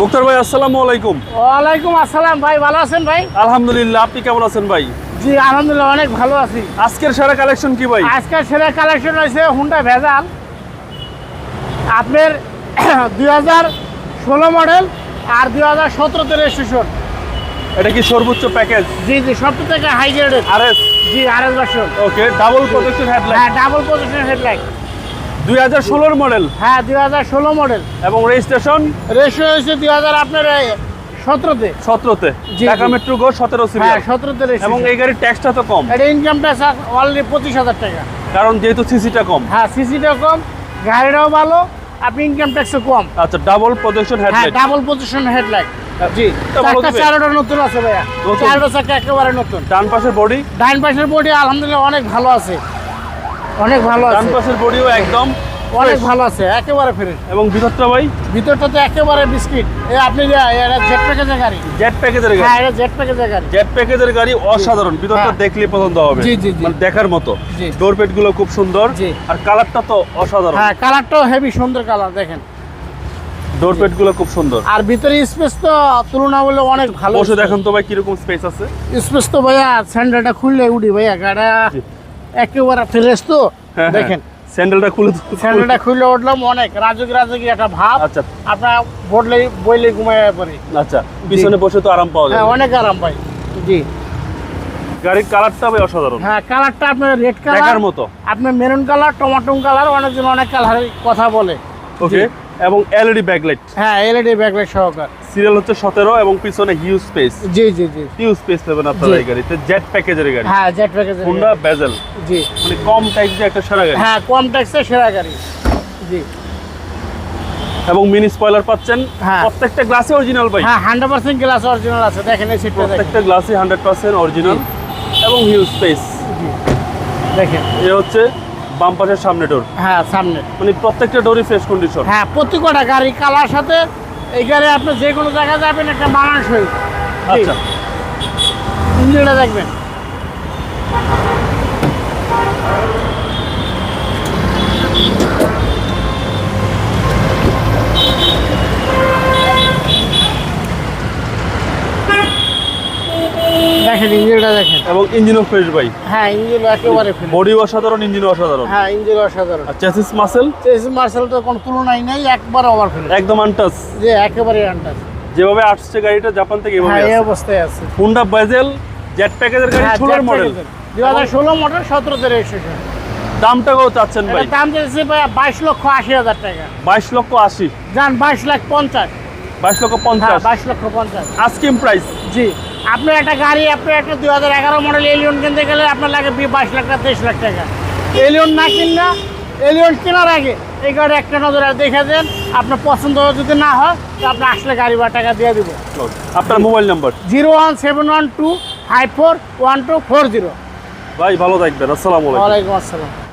মুক্তার ভাই আসসালামু আলাইকুম। ওয়ালাইকুম আসসালাম ভাই ভালো আছেন ভাই? আলহামদুলিল্লাহ আপনি কেমন আছেন ভাই? জি আলহামদুলিল্লাহ অনেক ভালো আছি। আজকের সেরা কালেকশন কি ভাই? আজকের ছেলে কালেকশন হয়েছে হুন্ডা ভেজাল আপনার দুই হাজার ষোলো মডেল আর দুই হাজার সতেরোতে রেজিস্ট্রেশন এটা কি সর্বোচ্চ প্যাকেজ জি জি সবটা থেকে হাই গ্রেডের আরএস জি R S version okay double projection headlight হ্যাঁ ডাবল পজিশন হেডলাইট দুই হাজার ষোলোর মডেল হ্যাঁ দুই হাজার ষোলো মডেল এবং রেজিস্ট্রেশন রেজিস্ট্রেশন হয়েছে দুই হাজার আপনার সতেরোতে। ঢাকা মেট্রো গো সতেরো হ্যাঁ সিরিয়াল সতেরোতে এবং এই গাড়ির ট্যাক্সটা তো কম। এটা ইনকাম ট্যাক্স অলরেডি পঁচিশ হাজার টাকা। কারণ যেহেতু সিসিটা কম। হ্যাঁ সিসিটাও কম গাড়িটাও ভালো আপনি ইনকাম ট্যাক্সও কম। আচ্ছা ডাবল প্রজেকশন হ্যাঁ হেডলাইট ডাবল পজিশন হেডলাইট জি চারটা নতুন আছে ভাইয়া। চারটা চাকা একেবারে নতুন। ডান পাশের বডি ডাইন পাশের বডি আলহামদুলিল্লাহ অনেক ভালো আছে। অনেক ভালো ডান পাশের বডিও একদম অনেক ভালো আছে একেবারে ফ্রেশ এবং ভিতরটা ভাই? ভিতরটা তো একেবারে বিস্কিট। এ আপনি যে এটা জেট প্যাকেজের গাড়ি? জেট প্যাকেজের গাড়ি হ্যাঁ এটা জেট প্যাকেজের গাড়ি। জেট প্যাকেজের গাড়ি অসাধারণ। ভিতরটা হ্যাঁ। দেখলেই পছন্দ হবে। জি, জি। মানে দেখার মতো। ডোরগুলো খুব সুন্দর। আর কালারটা তো অসাধারণ। হ্যাঁ কালারটাও হেভি সুন্দর কালার দেখেন। ডোরগুলো খুব সুন্দর। আর ভিতরে স্পেস তো তুলনা বলে অনেক ভালো বসে দেখেন তো ভাই কীরকম স্পেস আছে? স্পেস তো ভাইয়া স্যান্ডেলটা খুললে উঠি ভাইয়া গাড়া। একেবারে ফ্রেশ তো। হ্যাঁ, দেখেন। স্যান্ডেলটা খুলে স্যান্ডেলটা খুললে উঠলাম অনেক রাজুক রাজুকি একটা ভাব। আচ্ছা। আপনার বইলেই ঘুমায় পড়ে। আচ্ছা পিছনে বসে তো আরাম পাওয়া হ্যাঁ অনেক আরাম পাই। জি। গাড়ির কালারটা ভাই অসাধারণ। হ্যাঁ কালারটা আপনার রেড দেখার মতো। আপনার মেরুন কালার টমাটো কালার অনেকজন অনেক কালারের কথা বলে। ওকে এবং এলইডি ব্যাকলাইট হ্যাঁ এলইডি ব্যাকলাইট সহকার। সিরিয়াল হচ্ছে সতেরো এবং পিছনে হিউজ স্পেস জি জি জি। হিউজ স্পেস পাবেন আপনারা এই গাড়িতে। জেট প্যাকেজের গাড়ি। হ্যাঁ জেট প্যাকেজ হুন্ডা বেজেল জি। মানে কম টাইপ যে একটা সারা গাড়ি। হ্যাঁ কম ট্যাক্সে সেরা গাড়ি। জি। এবং মিনি স্পয়লার পাচ্ছেন। হ্যাঁ। প্রত্যেকটা গ্লাসে অরিজিনাল ভাই। হ্যাঁ হান্ড্রেড পার্সেন্ট গ্লাস অরিজিনাল আছে। দেখেন এই সিটটা প্রত্যেকটা গ্লাসে হান্ড্রেড পার্সেন্ট অরিজিনাল এবং হিউজ স্পেস জি। দেখেন। এ হচ্ছে বাম পাশের সামনে ডোর হ্যাঁ সামনে। মানে প্রত্যেকটা ডোরই ফ্রেশ কন্ডিশন হ্যাঁ প্রত্যেকটা গাড়ি কালার সাথে এই গাড়ি আপনি যে কোনো জায়গায় যাবেন একটা মানানসই আচ্ছা। ইঞ্জিনটা দেখবেন। দেখেন ইঞ্জিনটা দেখেন। এবং ইঞ্জিনও ফ্রেশ ভাই। হ্যাঁ ইঞ্জিন একেবারে ফ্রেশ বডি অসাধারণ ইঞ্জিন অসাধারণ। হ্যাঁ ইঞ্জিন অসাধারণ। আর চেসিস মাসেল চেসি মার্শাল তো কোনো তুলনাই নেই একবার ওভার ফেল একদম আনটাচ যে একেবারে আন্টাস যেভাবে আসছে গাড়িটা জাপান থেকে হ্যাঁ এভাবে এই আসছে। অবস্থায় আছে। হুন্ডা বেজেল জেট প্যাকেজের গাড়ি ষোলোর মডেল দুই হাজার ষোলো মডেল সতেরোতে রেজিস্ট্রেশন দামটা কত চাচ্ছেন ভাই। দাম দিয়েছে ভাই বাইশ লক্ষ আশি হাজার টাকা। বাইশ লক্ষ আশি। যান বাইশ লাখ পঞ্চাশ। বাইশ লক্ষ হ্যাঁ পঞ্চাশ। বাইশ লক্ষ পঞ্চাশ। আস্কিম প্রাইস জি। আপনার একটা গাড়ি আপনার একটা দুই হাজার এগারো মডেল এলিয়ন কিনতে গেলে আপনার লাগে বাইশ লাখ টাকা তেইশ লাখ টাকা। এলিয়ন না কিনলে এলিয়ন কেনার আগে এই গাড়ি একটা নজরে দেখে দেন আপনার পছন্দ যদি না হয় তো আপনি আসলে গাড়ি বা টাকা দিয়ে দিব আপনার mobile number? Zero one seven one two five four one two four zero. ভাই ভালো থাকবেন আসসালামু আলাইকুম। আসসালাম।